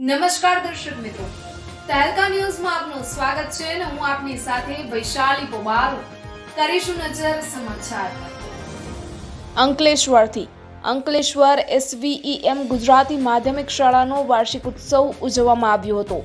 નમસ્કાર દર્શક મિત્રો. તહેલકા ન્યૂઝમાં આપનું સ્વાગત છે અને હું આપની સાથે વૈશાલી પોબારો કરીશું નજર સમાચાર. અંકલેશ્વરથી. અંકલેશ્વર એસવીઈએમ ગુજરાતી માધ્યમિક શાળાનો વાર્ષિક ઉત્સવ ઉજવવામાં આવ્યો હતો.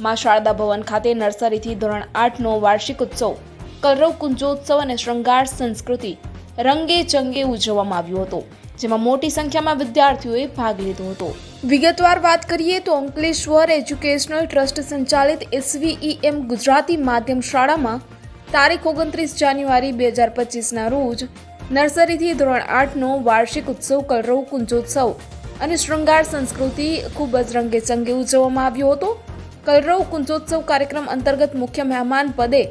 મા શારદા ભવન ખાતે નર્સરીથી ધોરણ આઠનો વાર્ષિક ઉત્સવ. કલરવ કુંજોત્સવ અને શૃંગાર સંસ્કૃતિ રંગે ચંગે ઉજવવામાં આવ્યો હતો. જેમાં મોટી સંખ્યામાં વિદ્યાર્થીઓએ ભાગ લીધો હતો. વિગતવાર વાત કરીએ તો અંકલેશ્વર એજ્યુકેશનલ ટ્રસ્ટ સંચાલિત એસવીઈએમ ગુજરાતી માધ્યમ શાળામાં તારીખ ઓગણત્રીસ જાન્યુઆરી બે હજાર પચીસના રોજ નર્સરીથી ધોરણ આઠનો વાર્ષિક ઉત્સવ કલરવ કુંજોત્સવ અને શૃંગાર સંસ્કૃતિ ખૂબ જ રંગે ચંગે ઉજવવામાં આવ્યો હતો. કલરવ કુંજોત્સવ કાર્યક્રમ અંતર્ગત મુખ્ય મહેમાન પદે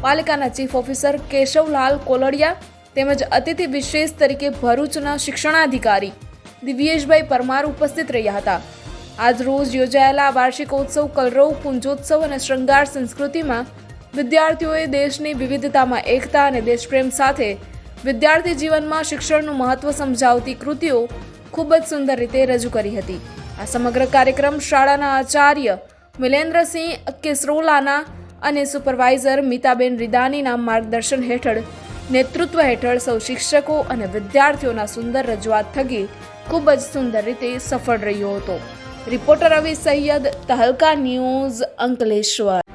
પાલિકાના ચીફ ઓફિસર કેશવલાલ કોલડિયા તેમજ અતિથિ વિશેષ તરીકે ભરૂચના શિક્ષણાધિકારી દિવ્યેશભાઈ પરમાર ઉપસ્થિત રહ્યા હતા. આજ રોજ યોજાયેલા વાર્ષિકોત્સવ કલરવ, પુંજોત્સવ અને શૃંગાર સંસ્કૃતિમાં વિદ્યાર્થીઓએ દેશની વિવિધતામાં એકતા અને દેશપ્રેમ સાથે વિદ્યાર્થી જીવનમાં શિક્ષણનું મહત્વ સમજાવતી કૃતિઓ ખૂબ જ સુંદર રીતે રજૂ કરી હતી. આ સમગ્ર કાર્યક્રમ શાળાના આચાર્ય મિલેન્દ્રસિંહ કેસરોલાના અને સુપરવાઇઝર મિતાબેન રિદાનીના માર્ગદર્શન હેઠળ નેતૃત્વ હેઠળ સૌ શિક્ષકો અને વિદ્યાર્થીઓના સુંદર રજૂઆત થકી ખૂબ જ સુંદર રીતે સફળ રહ્યો હતો. Reporter Ravi Sayed Tehelka News Ankleshwar.